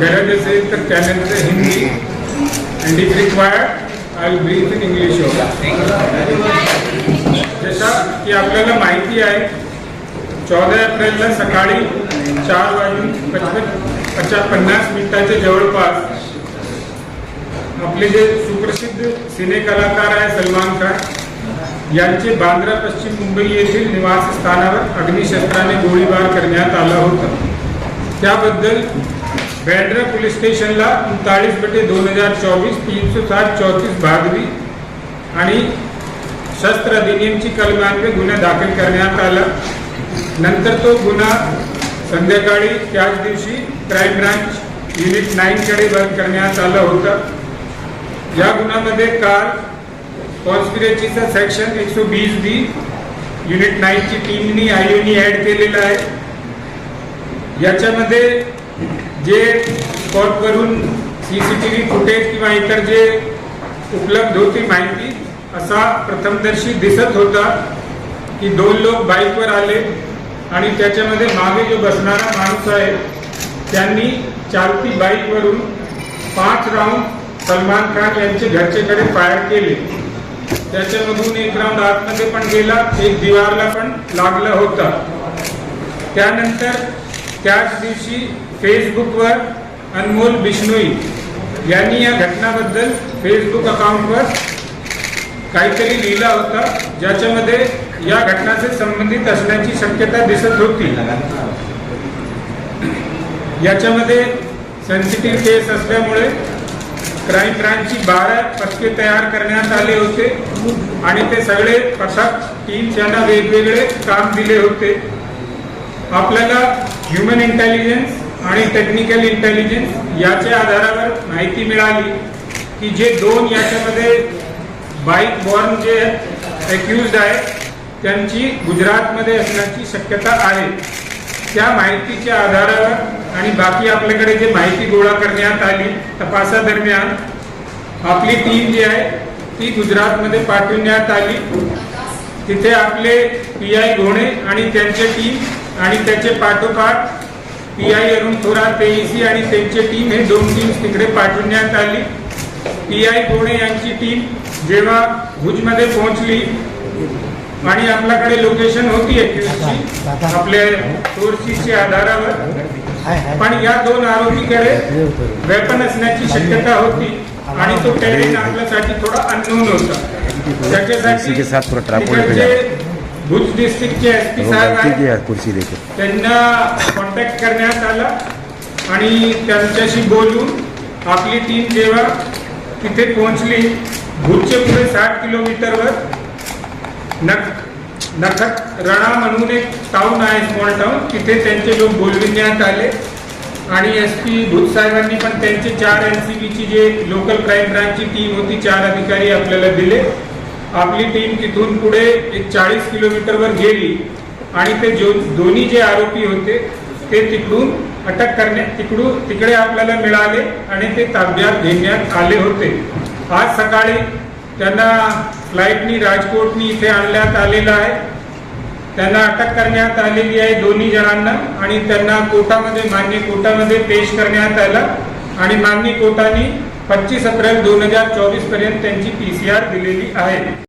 गरज असेल तर त्यानंतर Hindi and if required I brief in English होगा जसा की आपल्याला माहिती आहे चौदा एप्रिलला सकाळी चार वाजून पचास पन्नास मिनिटाच्या जवळपास आपले जे सुप्रसिद्ध सिने कलाकार आहे सलमान खान यांचे बांद्रा पश्चिम मुंबई येथील निवासस्थानावर अग्निशस्त्राने गोळीबार करण्यात आला होता. त्याबद्दल बँड्रा पोलीस स्टेशनला उनताळीस बटे दोन हजार चोवीस तीनशे सात चौतीस भागवी आणि शस्त्र अधिनियमची कलमान्वे गुन्हा दाखल करण्यात आला. नंतर तो गुन्हा संध्याकाळी त्याच दिवशी क्राईम ब्रांच युनिट नाईनकडे बंद करण्यात आला होता. या गुन्ह्यामध्ये काल कॉन्स्पिरेसीचा सेक्शन एकशे वीस बी युनिट नाईनची टीमनी आयोनी ॲड केलेला आहे. याच्यामध्ये जे स्पॉटवरून C C T V footage किंवा इतर जे उपलब्ध होती माहिती असा प्रथमदर्शी दिसत होता की दोन लोक बाईकवर आले आणि त्याच्यामध्ये मागे जो बसणारा माणूस आहे त्यांनी चालती बाईकवरून पाच राऊंड सलमान खान यांचे घरचेकडे फायर केले. त्याच्यामधून एक राऊंड आतमध्ये पण गेला एक दिवारला पण लागला होता. त्यानंतर त्याच दिवशी फेसबुकवर अनमोल बिश्नोई यांनी या घटनाबद्दल फेसबुक अकाउंटवर काहीतरी लिहिला होता ज्याच्यामध्ये या घटनाचे संबंधित असण्याची शक्यता दिसत होती. याच्यामध्ये सेन्सिटिव्ह केस असल्यामुळे क्राईम ब्रांचची बारा पथके तयार करण्यात आले होते आणि ते सगळे पथक टीम्स यांना वेगवेगळे काम दिले होते. आपल्याला ह्युमन इंटेलिजन्स आणि टेक्निकल इंटेलिजन्स याच्या आधारावर माहिती मिळाली की जे दोन याच्यामध्ये बाईक बॉर्न जे अक्युज्ड आहेत त्यांची गुजरातमध्ये असण्याची शक्यता आहे. त्या माहितीच्या आधारावर आणि बाकी आपल्याकडे जे माहिती गोळा करण्यात आली तपासादरम्यान आपली टीम जी आहे ती गुजरातमध्ये पाठविण्यात आली. तिथे आपले पी आय घोणे आणि त्यांचे टीम आणि त्याचे पाठोपाठ पी आय अरुण थोरात सी आणि त्यांचे टीम हे दोन टीम्स तिकडे पाठवण्यात आली. पी आय घोणे यांची टीम जेव्हा भुजमध्ये पोहोचली आणि आपल्याकडे लोकेशन होती आपल्या सोर्सेसच्या आधारावर. पण या दोन आरोपीकडे वेपन असण्याची शक्यता होती आणि तो टेरेन आपल्यासाठी थोडा अननोन होता. इसी भुज डिस्ट्रिक्टचे एस पी साहेब कुर्सी लेके त्यांना कॉन्टॅक्ट करण्यात आला आणि त्यांच्याशी बोलून आपली टीम जेव्हा तिथे पोहोचली भुजचे पुढे साठ किलोमीटरवर नख नखत रणा म्हणून एक टाऊन आहे स्मॉल टाऊन तिथे त्यांचे लोक बोलविण्यात आले आणि एस पी भूत साहेबांनी पण त्यांचे चार एन सी बीची जे लोकल क्राईम ब्रांचची टीम होती चार अधिकारी आपल्याला दिले. आपली टीम तिथून पुढे एक चाळीस किलोमीटरवर गेली आणि ते जो दोन्ही जे आरोपी होते ते तिकडून अटक करण्यात तिकडून तिकडे आपल्याला मिळाले आणि ते ताब्यात घेण्यात आले होते. आज सकाळी त्यांना फ्लाईटनी राजकोटनी इथे आणण्यात आलेलं आहे. त्यांना अटक करण्यात आलेली आहे दोन्ही जणांना आणि त्यांना कोर्टामध्ये मान्य कोर्टामध्ये पेश करण्यात आला. आणि मान्य कोर्टाने पच्चीस एप्रिल दोन हजार चोवीसपर्यंत त्यांची पी सी आर दिलेली आहे.